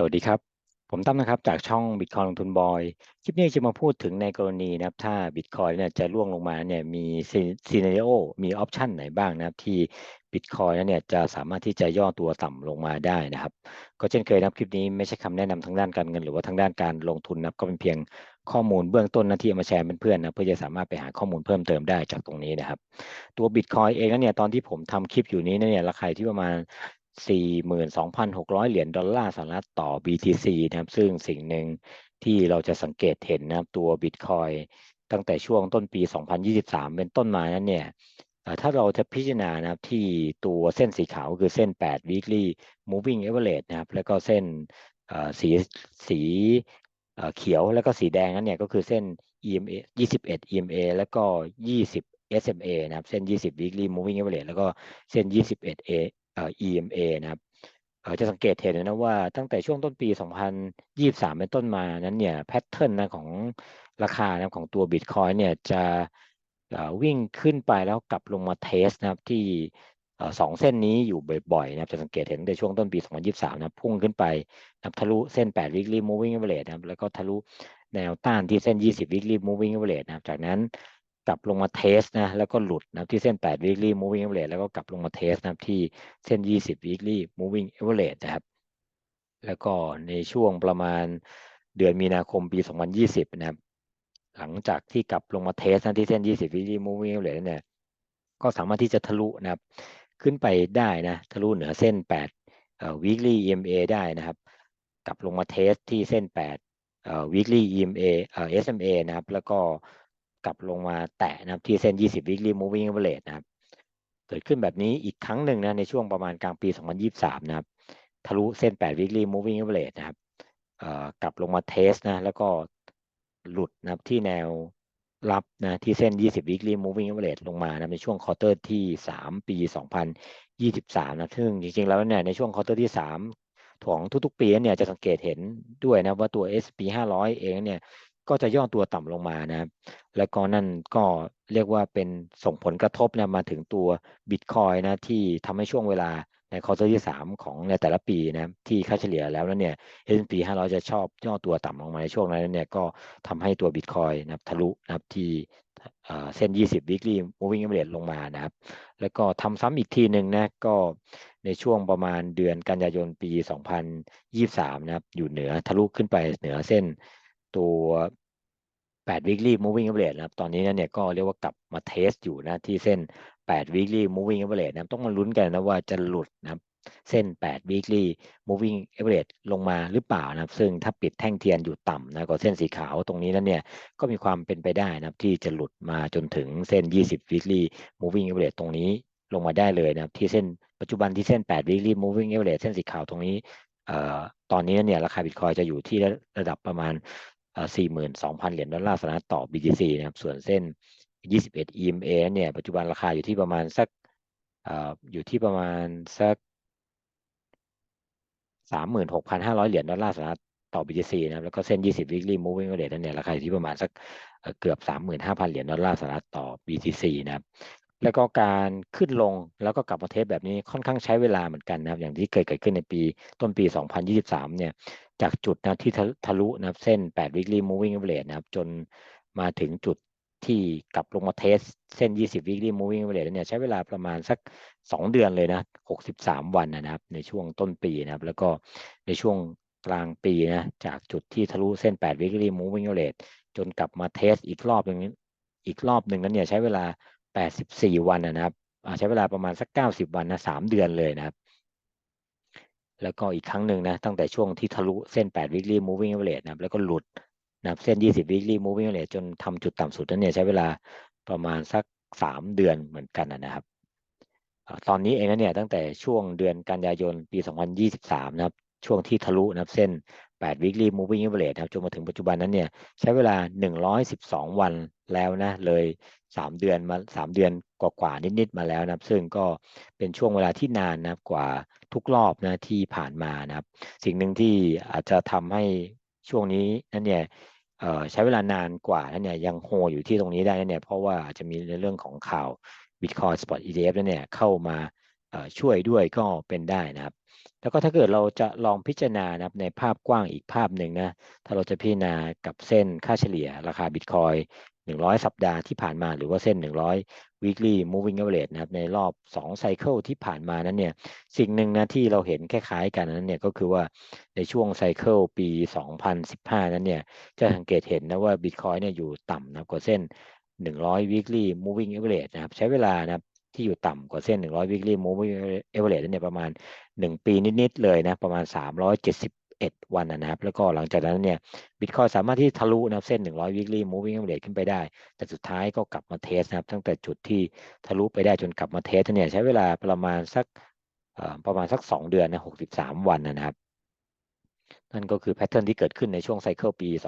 สวัสดีครับ ผมตั้มนะครับจากช่อง Bitcoin ลงทุนบอย คลิปนี้จะมาพูดถึงในกรณีนะครับ ถ้า Bitcoin เนี่ยจะร่วงลงมาเนี่ยมีซีนารีโอมีออปชันไหนบ้างนะครับ ที่ Bitcoin เนี่ยจะสามารถที่จะย่อตัวต่ำลงมาได้นะครับ ก็เช่นเคยนะครับคลิปนี้ไม่ใช่คำแนะนำทางด้านการเงิน หรือว่าทางด้านการลงทุนนะครับก็เป็นเพียงข้อมูลเบื้องต้นนะที่เอามาแชร์เพื่อนๆนะเพื่อจะสามารถไปหาข้อมูลเพิ่มเติมได้จากตรงนี้นะครับ ตัว Bitcoin เองนั้นเนี่ยตอนที่ผมทำคลิปอยู่นี้เนี่ยราคาที่ประมาณ 42,600 เหรียญดอลลาร์สหรัฐต่อ BTC นะครับซึ่งสิ่งหนึ่งที่เราจะสังเกตเห็นนะครับตัว Bitcoin ตั้งแต่ช่วงต้นปี 2023 เป็นต้นมานั้นเนี่ยถ้าเราจะพิจารณานะครับที่ตัวเส้นสีขาวคือเส้น 8 weekly moving average นะครับแล้วก็เส้นสีสีเขียวแล้วก็สีแดงนั้นเนี่ยก็คือเส้น EMA 21 EMA แล้วก็ 20 SMA นะครับเส้น 20 weekly moving average แล้วก็เส้น 21 A EMA นะครับจะสังเกตเห็นนะว่าตั้งแต่ช่วงต้นปี 2023 เป็นต้นมานั้นเนี่ยแพทเทิร์นนะของราคานะของตัว Bitcoin เนี่ยจะวิ่งขึ้นไปแล้วกลับลงมาเทสนะครับที่สองเส้นนี้อยู่บ่อยๆนะครับจะสังเกตเห็นในช่วงต้นปี 2023 นะพุ่งขึ้นไปนะทะลุเส้น 8 weekly moving average นะครับแล้วก็ทะลุแนวต้านที่เส้น 20 weekly moving average นะครับจากนั้น กลับลงมาเทสนะแล้วก็หลุดนะที่เส้น 8 weekly moving average แล้วก็กลับลงมาเทสนะที่เส้น 20 weekly moving average นะครับ แล้วก็ในช่วงประมาณเดือนมีนาคมปี 2020 นะครับ หลังจากที่กลับลงมาเทสนะที่เส้น 20 weekly moving average เนี่ยก็สามารถที่จะทะลุนะครับ ขึ้นไปได้นะทะลุเหนือเส้น 8 weekly EMA ได้นะครับ กลับลงมาเทสที่เส้น 8 weekly EMA SMA นะครับ แล้วก็ กลับลงมาแตะนะครับที่เส้น 20 weekly moving average นะครับ เกิดขึ้นแบบนี้อีกครั้งหนึ่งนะในช่วงประมาณกลางปี 2023 นะครับ ทะลุเส้น 8 weekly moving average นะครับกลับลงมาเทสนะแล้วก็หลุดนะครับที่แนวรับนะที่เส้น 20 weekly moving average ลงมานะในช่วงควอเตอร์ที่ 3 ปี 2023 นะซึ่งจริงๆ แล้วเนี่ยในช่วงควอเตอร์ที่ 3 ของทุกๆ ปีเนี่ยจะสังเกตเห็นด้วยนะว่าตัว S&P 500 เองเนี่ย ก็จะย่อตัวต่ำลงมานะครับแล้วก็นั่นก็เรียกว่าเป็นส่งผลกระทบนะมาถึงตัวบิตคอยนะที่ทำให้ช่วงเวลาในคอร์เตอร์ที่ 3 ของในแต่ละปีนะที่ค่าเฉลี่ยแล้วนั้นเนี่ย S&P 500 จะชอบย่อตัวต่ำลงมาในช่วงนั้นเนี่ยก็ทำให้ตัวบิตคอยนะครับทะลุนะครับที่เส้น 20 weekly moving average ลงมานะครับ แล้วก็ทำซ้ำอีกทีหนึ่งนะก็ในช่วงประมาณเดือนกันยายนปี 2023 นะครับ อยู่เหนือทะลุขึ้นไปเหนือเส้น ตัว8 weekly moving average นะครับ ตอนนี้เนี่ยก็เรียกว่ากลับมาเทสอยู่นะที่เส้น 8 weekly moving average นะต้องมาลุ้นกันนะว่าจะหลุดนะครับเส้น 8 weekly moving average ลงมาหรือเปล่านะครับ ซึ่งถ้าปิดแท่งเทียนอยู่ต่ำนะก็เส้นสีขาวตรงนี้นั้นเนี่ยก็มีความเป็นไปได้นะครับ ที่จะหลุดมาจนถึงเส้น 20 weekly moving average ตรงนี้ลงมาได้เลยนะครับ ที่เส้นปัจจุบันที่เส้น 8 weekly moving average เส้นสีขาวตรงนี้เอ่อตอนนี้เนี่ยราคาบิตคอยจะอยู่ที่ระดับประมาณ 42,000 เหรียญดอลลาร์สหรัฐต่อ BTC นะครับ ส่วนเส้น 21 EMA เนี่ยปัจจุบันราคาอยู่ที่ประมาณสักอยู่ที่ประมาณสัก 36,500 เหรียญดอลลาร์สหรัฐต่อ BTC นะครับแล้วก็เส้น 20 weekly moving average เนี่ยราคาอยู่ที่ประมาณสักเกือบ 35,000 เหรียญดอลลาร์สหรัฐต่อ BTC นะครับแล้วก็การขึ้นลงแล้วก็กลับมาเทสแบบนี้ค่อนข้างใช้เวลาเหมือนกันนะครับ อย่างที่เคยเกิดขึ้นในปีต้นปี 2023 เนี่ย จากจุดนะที่ทะลุนะเส้น 8 weekly moving average นะครับ จนมาถึงจุดที่กลับลงมาเทสเส้น 20 weekly moving average เนี่ยใช้เวลาประมาณสัก 2 เดือนเลยนะ 63 วันนะครับ ในช่วงต้นปีนะครับ แล้วก็ในช่วงกลางปีนะจากจุดที่ทะลุเส้น 8 weekly moving average จนกลับมาเทสอีกรอบหนึ่งอีกรอบหนึ่งนั้นเนี่ยใช้เวลา 84 วันนะครับใช้เวลาประมาณสัก 90 วันนะ3เดือนเลยนะครับ แล้วก็อีกครั้งหนึ่งนะตั้งแต่ช่วงที่ทะลุเส้น 8 weekly moving average นะครับแล้วก็หลุดนะครับเส้น 20 weekly moving average จนทำจุดต่ำสุดนั้นเนี่ยใช้เวลาประมาณสัก 3 เดือนเหมือนกันนะครับ ตอนนี้เองนะเนี่ยตั้งแต่ช่วงเดือนกันยายนปี 2023 นะครับช่วงที่ทะลุนะครับเส้น 8 weekly moving average นะครับจนมาถึงปัจจุบันนั้นเนี่ยใช้เวลา 112 วันแล้วนะเลย 3 เดือนมา 3 เดือนกว่าๆนิดๆมาแล้วนะครับ ซึ่งก็เป็นช่วงเวลาที่นานนะครับกว่า ทุกรอบนะที่ผ่านมานะครับ สิ่งหนึ่งที่อาจจะทำให้ช่วงนี้นั่นเนี่ยใช้เวลานานกว่านั่นเนี่ยยังโฮอยู่ที่ตรงนี้ได้นั่นเนี่ยเพราะว่าอาจจะมีในเรื่องของข่าว Bitcoin Spot ETF นั่นเนี่ยเข้ามาช่วยด้วยก็เป็นได้นะครับ แล้วก็ถ้าเกิดเราจะลองพิจารณานะครับในภาพกว้างอีกภาพหนึ่งนะถ้าเราจะพิจารณากับเส้นค่าเฉลี่ยราคาบิตคอย 100 สัปดาห์ที่ผ่านมาหรือว่าเส้น 100 weekly moving average นะครับในรอบ2ไซเคิลที่ผ่านมานั้นเนี่ยสิ่งหนึ่งนะที่เราเห็นคล้ายๆกันนั้นเนี่ยก็คือว่าในช่วงไซเคิลปี 2015 นั้นเนี่ยจะสังเกตเห็นนะว่าบิตคอยเนี่ยอยู่ต่ำนะกว่าเส้น 100 weekly moving average นะครับใช้เวลานะครับที่อยู่ต่ำกว่าเส้น 100 weekly moving average เนี่ยประมาณ 1 ปีนิด ๆ เลยนะ ประมาณ 370 371วันนะครับ แล้วก็หลังจากนั้นเนี่ยบิตคอยสามารถที่ทะลุนะเส้น 100 weekly moving average ขึ้นไปได้ แต่สุดท้ายก็กลับมาเทสนะครับ ตั้งแต่จุดที่ทะลุไปได้จนกลับมาเทสเนี่ยใช้เวลาประมาณสักประมาณสัก 2 เดือนนะ63 วันนะครับ นั่นก็คือแพทเทิร์นที่เกิดขึ้นในช่วงไซเคิลปี 2010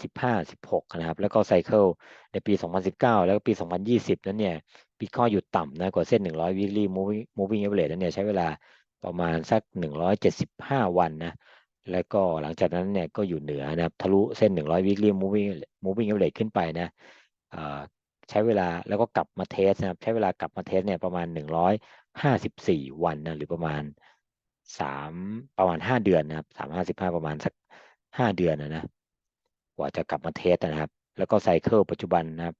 15 16 นะครับ แล้วก็ไซเคิลในปี 2019 แล้วก็ปี 2020 นั้นเนี่ยบิตคอยอยู่ต่ำนะกว่าเส้น 100 weekly moving moving average นั้นเนี่ยใช้เวลา ประมาณสัก 175 วันนะแล้วก็หลังจากนั้นเนี่ยก็อยู่เหนือนะครับทะลุเส้น 100 weekly moving moving average ขึ้นไปนะใช้เวลาแล้วก็กลับมาเทสนะครับ ใช้เวลากลับมาเทสเนี่ยประมาณ 154 วันนะหรือประมาณ 3 ประมาณ 5 เดือนนะครับ355 ประมาณสัก 5 เดือนนะนะกว่าจะกลับมาเทสนะครับ แล้วก็ไซเคิลปัจจุบันนะครับ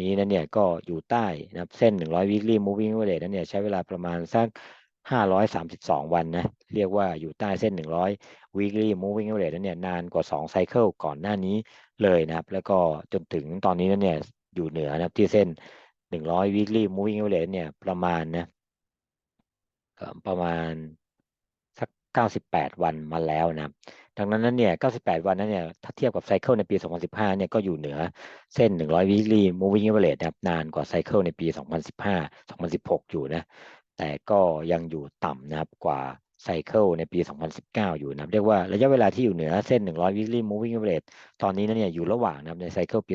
นี้นั้นเนี่ยก็อยู่ใต้นะครับเส้น 100 weekly moving average นั้นเนี่ยใช้เวลาประมาณสัก 532 วันนะเรียกว่าอยู่ใต้เส้น 100 weekly moving average นั้นเนี่ยนานกว่า2ไซเคิลก่อนหน้านี้เลยนะครับ แล้วก็จนถึงตอนนี้นั้นเนี่ยอยู่เหนือนะครับที่เส้น 100 weekly moving average เนี่ยประมาณนะประมาณสัก 98 วันมาแล้วนะครับดังนั้นนั้นเนี่ย 98 วันนั้นเนี่ยถ้าเทียบกับไซเคิลในปี 2015 เนี่ยก็อยู่เหนือเส้น 100 weekly moving average นะครับนานกว่าไซเคิลในปี 2015 2016 อยู่นะ แต่ก็ยังอยู่ต่ำนะครับกว่าไซเคิลในปี 2019 อยู่นะเรียกว่าระยะเวลาที่อยู่เหนือเส้น 100 weekly moving average ตอนนี้นั้นเนี่ยอยู่ระหว่างนะครับในไซเคิลปี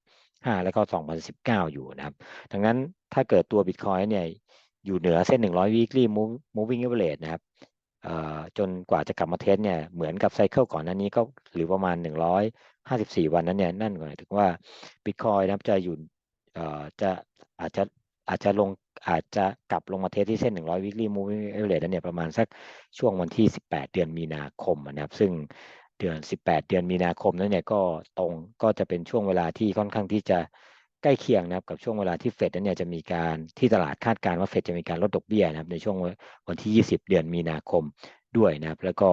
2015 แล้วก็ 2019 อยู่นะครับ ดังนั้นถ้าเกิดตัว Bitcoin เนี่ยอยู่เหนือเส้น 100 weekly moving average นะครับจนกว่าจะกลับมาเทสเนี่ยเหมือนกับไซเคิลก่อนหน้านี้ก็หรือประมาณ 154 วันนั้นเนี่ยนั่นหมายถึงว่า Bitcoin นะครับจะอยู่จะอาจจะอาจจะลง อาจจะกลับลงมาเทสที่เส้น 100 weekly moving average นั้นเนี่ยประมาณสักช่วงวันที่ 18 เดือนมีนาคมนะครับซึ่งเดือน 18 เดือนมีนาคมนั้นเนี่ยก็ตรงก็จะเป็นช่วงเวลาที่ค่อนข้างที่จะใกล้เคียงนะครับกับช่วงเวลาที่เฟดนั้นเนี่ยจะมีการที่ตลาดคาดการณ์ว่าเฟดจะมีการลดดอกเบี้ยนะครับในช่วงวันที่ 20 เดือนมีนาคมด้วยนะครับ แล้วก็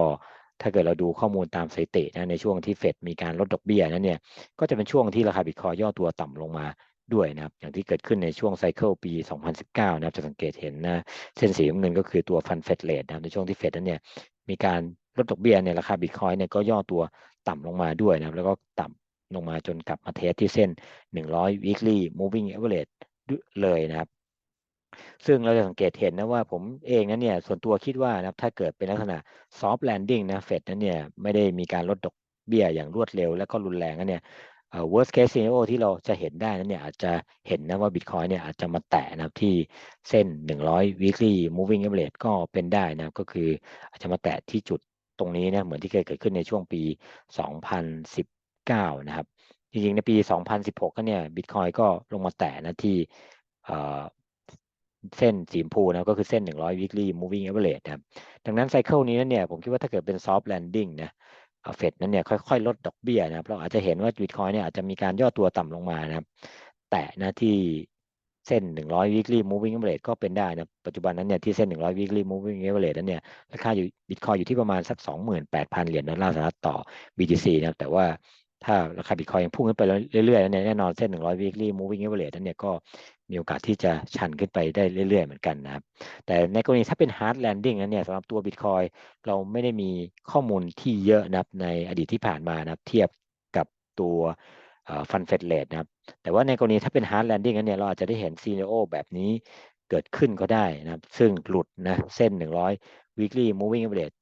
ถ้าเกิดเราดูข้อมูลตามสถิตินะในช่วงที่เฟดมีการลดดอกเบี้ยนั้นเนี่ยก็จะเป็นช่วงที่ราคาบิตคอยย่อตัวต่ำลงมา ด้วยนะครับ อย่างที่เกิดขึ้นในช่วงไซเคิลปี 2019 นะครับ จะสังเกตเห็นนะเส้นสีน้ำเงินก็คือตัวฟันเฟดเลทนะครับในช่วงที่เฟดนั้นเนี่ยมีการลดดอกเบี้ยเนี่ยราคาบิตคอยเนี่ยก็ย่อตัวต่ำลงมาด้วยนะครับ แล้วก็ต่ำลงมาจนกลับมาเทสที่เส้น 100 weekly moving average เลยนะครับ ซึ่งเราจะสังเกตเห็นนะว่าผมเองนั้นเนี่ยส่วนตัวคิดว่านะถ้าเกิดเป็นลักษณะ soft landing นะเฟดนั้นเนี่ยไม่ได้มีการลดดอกเบี้ยอย่างรวดเร็ว และก็รุนแรงนั้นเนี่ย worst case scenario ที่เราจะเห็นได้นั้นเนี่ยอาจจะเห็นนะว่า Bitcoin เนี่ยอาจจะมาแตะนะครับที่เส้น 100 weekly moving average ก็เป็นได้นะก็คืออาจจะมาแตะที่จุดตรงนี้นะเหมือนที่เคยเกิดขึ้นในช่วงปี 2019 นะครับ จริงๆ ในปี 2016 ก็เนี่ยบิตคอยก็ลงมาแตะนะที่เส้นสีชมพูนะก็คือเส้น 100 weekly moving average นะครับ ดังนั้นไซเคิลนี้เนี่ยผมคิดว่าถ้าเกิดเป็น soft landing นะ เฟดนั้นเนี่ยค่อยๆ ลดดอกเบี้ยนะครับ เราอาจจะเห็นว่าบิตคอยเนี่ยอาจจะมีการย่อตัวต่ำลงมานะครับ แต่นะที่เส้น 100 weekly moving average ก็เป็นได้นะปัจจุบันนั้นเนี่ยที่เส้น 100 weekly moving average นั้นเนี่ยราคาอยู่บิตคอยอยู่ที่ประมาณสัก 28,000 เหรียญดอลลาร์สหรัฐต่อ BTC นะครับแต่ว่า ถ้าราคาบิตคอยยังพุ่งขึ้นไปเรื่อยๆเนี่ยแน่นอนเส้น 100 weekly moving average นั้นเนี่ยก็มีโอกาสที่จะชันขึ้นไปได้เรื่อยๆเหมือนกันนะครับ แต่ในกรณีถ้าเป็น hard landing นั้นเนี่ยสำหรับตัวบิตคอยเราไม่ได้มีข้อมูลที่เยอะนะครับในอดีตที่ผ่านมานะครับเทียบกับตัวฟันเฟดเลทนะครับ แต่ว่าในกรณีถ้าเป็น hard landing นั้นเนี่ยเราอาจจะได้เห็นซีเนโอแบบนี้เกิดขึ้นก็ได้นะครับ ซึ่งหลุดนะเส้น 100 weekly moving average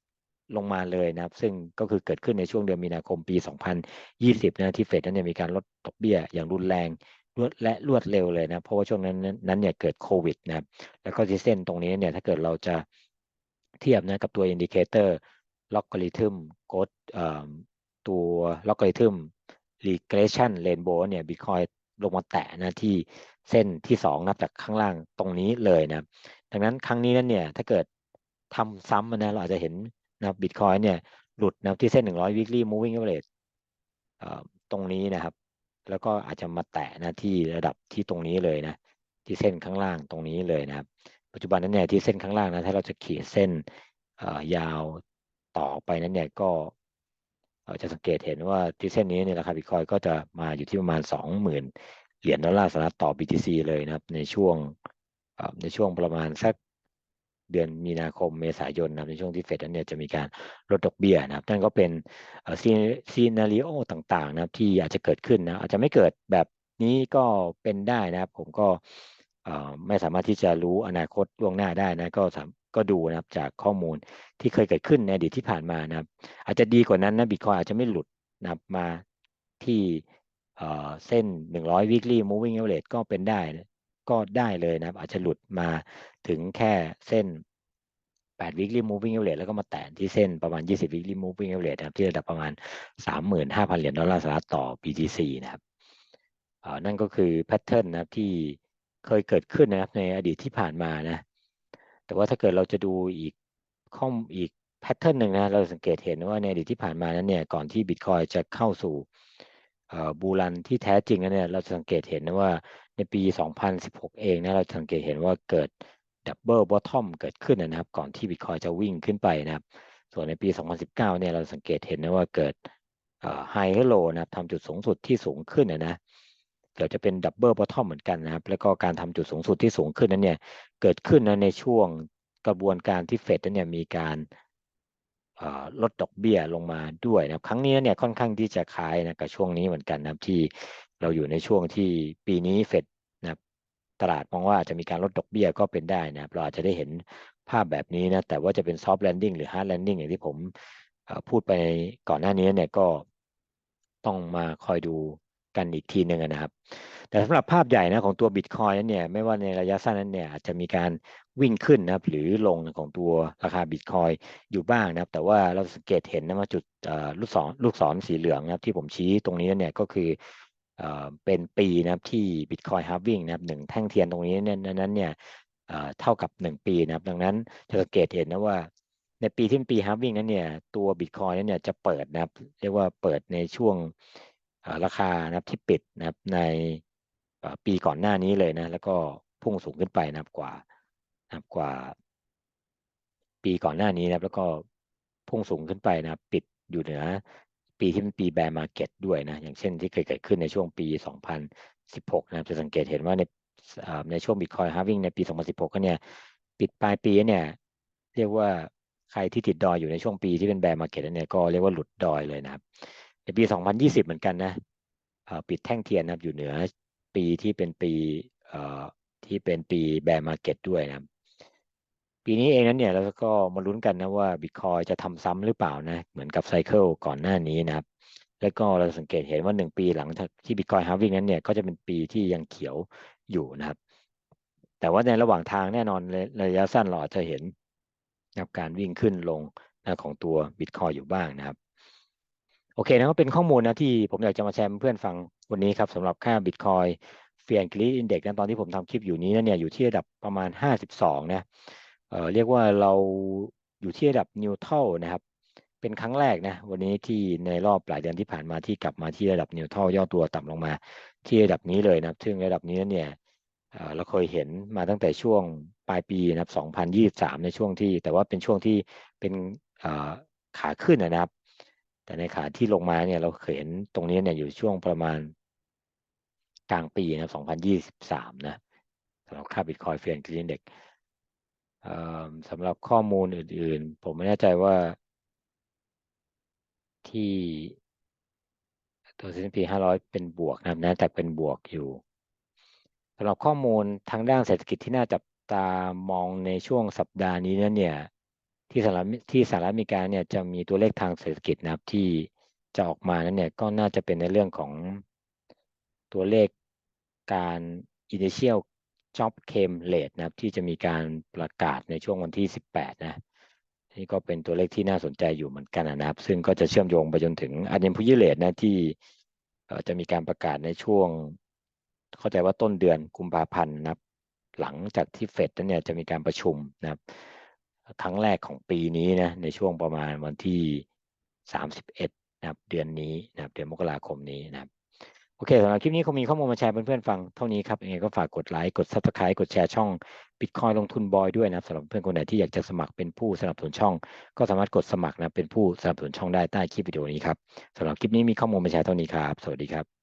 ลงมาเลยนะครับ ซึ่งก็คือเกิดขึ้นในช่วงเดือนมีนาคมปี 2020นะที่เฟดนั้นเนี่ยมีการลดดอกเบี้ยอย่างรุนแรงรวดและรวดเร็วเลยนะ เพราะว่าช่วงนั้นนั้นเนี่ยเกิดโควิดนะครับ แล้วก็ที่เส้นตรงนี้เนี่ยถ้าเกิดเราจะเทียบนะกับตัวอินดิเคเตอร์ล็อกกริทึมโกดตัวล็อกกริทึมรีเกรชันเรนโบว์เนี่ยบิตคอยลงมาแตะนะที่เส้นที่สองนับจากข้างล่างตรงนี้เลยนะดังนั้นครั้งนี้นั้นเนี่ยถ้าเกิดทำซ้ำนะเราอาจจะเห็น นะครับบิตคอยเนี่ยหลุดนะที่เส้น 100 weekly moving average ตรงนี้นะครับ แล้วก็อาจจะมาแตะนะที่ระดับที่ตรงนี้เลยนะ ที่เส้นข้างล่างตรงนี้เลยนะครับ ปัจจุบันนั้นเนี่ยที่เส้นข้างล่างนะถ้าเราจะขีดเส้นยาวต่อไปนั้นเนี่ยก็จะสังเกตเห็นว่าที่เส้นนี้เนี่ยราคาบิตคอยก็จะมาอยู่ที่ประมาณ 20,000 เหรียญดอลลาร์สหรัฐต่อ BTC เลยนะครับในช่วงในช่วงประมาณสัก เดือนมีนาคมเมษายนนะครับในช่วงที่เฟดนั้นเนี่ยจะมีการลดดอกเบี้ยนะครับนั่นก็เป็นซีนารีโอต่างๆนะครับที่อาจจะเกิดขึ้นนะอาจจะไม่เกิดแบบนี้ก็เป็นได้นะครับ ผมก็ไม่สามารถที่จะรู้อนาคตล่วงหน้าได้นะก็สามก็ดูนะครับจากข้อมูลที่เคยเกิดขึ้นในอดีตที่ผ่านมานะครับ อาจจะดีกว่านั้นนะบิตคอยอาจจะไม่หลุดนะครับมาที่เอ่อเส้น 100 weekly moving average ก็เป็นได้นะ ก็ได้เลยนะครับ อาจจะหลุดมาถึงแค่เส้น8 weekly moving average แล้วก็มาแตะที่เส้นประมาณ 20 weekly moving average นะครับที่ระดับประมาณ 35,000 เหรียญดอลลาร์สหรัฐต่อ BTC นะครับนั่นก็คือแพทเทิร์นนะครับที่เคยเกิดขึ้นนะครับในอดีตที่ผ่านมานะ แต่ว่าถ้าเกิดเราจะดูอีกข้อมอีกแพทเทิร์นหนึ่งนะเราสังเกตเห็นว่าในอดีตที่ผ่านมานั้นเนี่ยก่อนที่บิตคอยจะเข้าสู่บูรันที่แท้จริงนั้นเนี่ยเราจะสังเกตเห็นนะว่า ในปี 2016 เองนะเราสังเกตเห็นว่าเกิดดับเบิลบอททอมเกิดขึ้นนะครับ ก่อนที่บิตคอยจะวิ่งขึ้นไปนะครับ ส่วนในปี 2019 เนี่ยเราสังเกตเห็นนะว่าเกิดไฮเฮโลนะครับทำจุดสูงสุดที่สูงขึ้นนะนะเกิดจะเป็นดับเบิลบอททอมเหมือนกันนะครับ แล้วก็การทำจุดสูงสุดที่สูงขึ้นนั้นเนี่ยเกิดขึ้นนะในช่วงกระบวนการที่เฟดนั้นเนี่ยมีการลดดอกเบี้ยลงมาด้วยนะครับ ครั้งนี้เนี่ยค่อนข้างที่จะคล้ายนะกับช่วงนี้เหมือนกันนะครับที่ เราอยู่ในช่วงที่ปีนี้เฟดนะครับตลาดมองว่าจะมีการลดดอกเบี้ยก็เป็นได้นะครับเราอาจจะได้เห็นภาพแบบนี้นะแต่ว่าจะเป็นซอฟต์แลนดิ้งหรือฮาร์ดแลนดิ้งอย่างที่ผมพูดไปก่อนหน้านี้เนี่ยก็ต้องมาคอยดูกันอีกทีหนึ่งนะครับ แต่สำหรับภาพใหญ่นะของตัวบิตคอยนั้นเนี่ยไม่ว่าในระยะสั้นนั้นเนี่ยอาจจะมีการวิ่งขึ้นนะครับหรือลงของตัวราคาบิตคอยอยู่บ้างนะครับ แต่ว่าเราสังเกตเห็นนะว่าจุดลูกศรลูกศรสีเหลืองนะครับที่ผมชี้ตรงนี้เนี่ยก็คือ เป็นปีนะครับที่บิตคอยฮาร์วิ่งนะครับหนึ่งแท่งเทียนตรงนี้เนี่ยนั้นเนี่ยเท่ากับ 1 ปีนะครับ ดังนั้นจะสังเกตเห็นนะว่าในปีที่เป็นปีฮาร์วิ่งนั้นเนี่ยตัวบิตคอยนั้นเนี่ยจะเปิดนะครับ เรียกว่าเปิดในช่วงราคานะครับที่ปิดนะครับในปีก่อนหน้านี้เลยนะ แล้วก็พุ่งสูงขึ้นไปนะครับกว่านะครับกว่า ปีก่อนหน้านี้นะครับ แล้วก็พุ่งสูงขึ้นไปนะครับ ปิดอยู่เหนือ ปีที่เป็นปีแบร์มาเก็ตด้วยนะ อย่างเช่นที่เคยเกิดขึ้นในช่วงปี 2016 นะครับจะสังเกตเห็นว่าในในช่วงบิตคอยฮาวิ่งในปี 2016 ก็เนี่ย ปิดปลายปีเนี่ย เรียกว่าใครที่ติดดอยอยู่ในช่วงปีที่เป็นแบร์มาเก็ตเนี่ยก็เรียกว่าหลุดดอยเลยนะครับ ในปี 2020 เหมือนกันนะปิดแท่งเทียนนะครับอยู่เหนือปีที่เป็นปีที่เป็นปีแบร์มาเก็ตด้วยนะครับ ปีนี้เองนั้นเนี่ยเราก็มาลุ้นกันนะว่าบิตคอยจะทำซ้ำหรือเปล่านะเหมือนกับไซเคิลก่อนหน้านี้นะครับ แล้วก็เราสังเกตเห็นว่าหนึ่งปีหลังที่บิตคอยฮาวิ่งนั้นเนี่ยก็จะเป็นปีที่ยังเขียวอยู่นะครับ แต่ว่าในระหว่างทางแน่นอนระยะสั้นเราอาจจะเห็นนะครับการวิ่งขึ้นลงนะของตัวบิตคอยอยู่บ้างนะครับ โอเคนะก็เป็นข้อมูลนะที่ผมอยากจะมาแชร์เพื่อนฟังวันนี้ครับสำหรับค่าบิตคอยเฟียนกรีอินเด็กนะตอนที่ผมทำคลิปอยู่นี้เนี่ยอยู่ที่ระดับประมาณ 52 นะ เเรียกว่าเราอยู่ที่ระดับนิวเทัลนะครับ เป็นครั้งแรกนะวันนี้ที่ในรอบหลายเดือนที่ผ่านมาที่กลับมาที่ระดับนิวเทัลย่อตัวต่ำลงมา ที่ระดับนี้เลยนะซึ่งระดับนี้เนี่ยเราเคยเห็นมาตั้งแต่ช่วงปลายปีนะครับ 2023 ในช่วงที่ แต่ว่าเป็นช่วงที่เป็นขาขึ้นนะครับ แต่ในขาที่ลงมาเนี่ยเราเคยเห็นตรงนี้เนี่ยอยู่ช่วงประมาณกลางปีนะ2023 นะสำหรับค่าบิตคอยเฟียนกรีนเด็ก สำหรับข้อมูลอื่น ๆ ผมไม่แน่ใจว่าที่ตัว S&P 500 เป็นบวกนะครับนะแต่เป็นบวกอยู่สำหรับข้อมูลทางด้านเศรษฐกิจที่น่าจับตามองในช่วงสัปดาห์นี้นั้นเนี่ยที่สหรัฐที่สหรัฐอเมริกาเนี่ยจะมีตัวเลขทางเศรษฐกิจนะครับที่จะออกมานั้นเนี่ยก็น่าจะเป็นในเรื่องของตัวเลขการ initial job claim rate นะครับ ที่จะมีการประกาศในช่วงวันที่ 18 นะนี่ก็เป็นตัวเลขที่น่าสนใจอยู่เหมือนกันนะครับ ซึ่งก็จะเชื่อมโยงไปจนถึง unemployment rate นะที่จะมีการประกาศในช่วง เข้าใจว่าต้นเดือนกุมภาพันธ์นะครับ หลังจากที่เฟดนั้นเนี่ยจะมีการประชุมนะครับ ครั้งแรกของปีนี้นะในช่วงประมาณวันที่สามสิบเอ็ดนะครับ เดือนนี้นะครับ เดือนมกราคมนี้นะครับ โอเคสำหรับคลิปนี้คงมีข้อมูลมาแชร์เพื่อนๆฟังเท่านี้ครับยังไงก็ฝากกดไลค์กด Subscribe กดแชร์ช่อง Bitcoin ลงทุนบอยด้วยนะสำหรับเพื่อนคนไหนที่อยากจะสมัครเป็นผู้สนับสนุนช่อง ก็สามารถกดสมัครนะเป็นผู้สนับสนุนช่องได้ใต้คลิปวิดีโอนี้ครับสำหรับคลิปนี้มีข้อมูลมาแชร์เท่านี้ครับ สวัสดีครับ